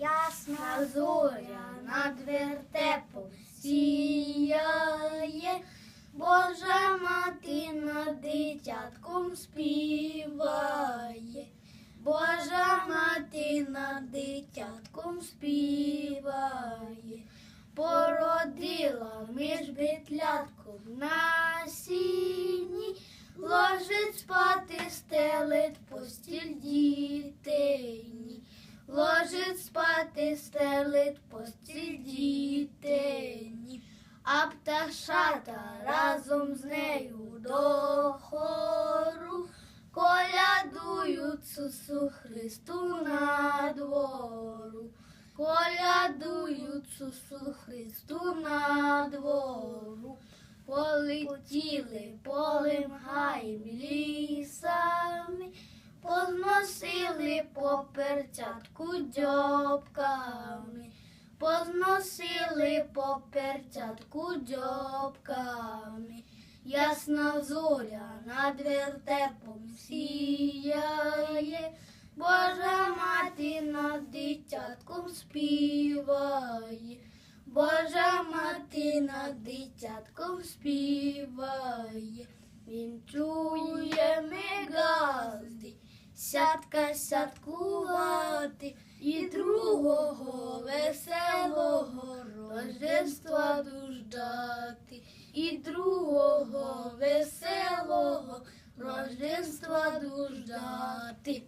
Ясна зоря над вертепом сіяє, Божа мати над дитятком співає, Божа мати над дитятком співає, породила між битлятком на сіні, ложить спати, стелить постіль дітейні. Ложить спати, стелить постіль дітині, а пташата разом з нею до хору колядують Сусу Христу на двору, колядують Сусу Христу на двору, полетіли полем гаєм лісами. По перчатку дзьобками, позносили по перчатку дзьобками. Ясна зоря над вертепом сіяє, Божа мати над дитятком співає, Божа мати над дитятком співає. Він чує газди, сятка сядкувати, і другого веселого рождества дуждати, і другого веселого рождества дуждати.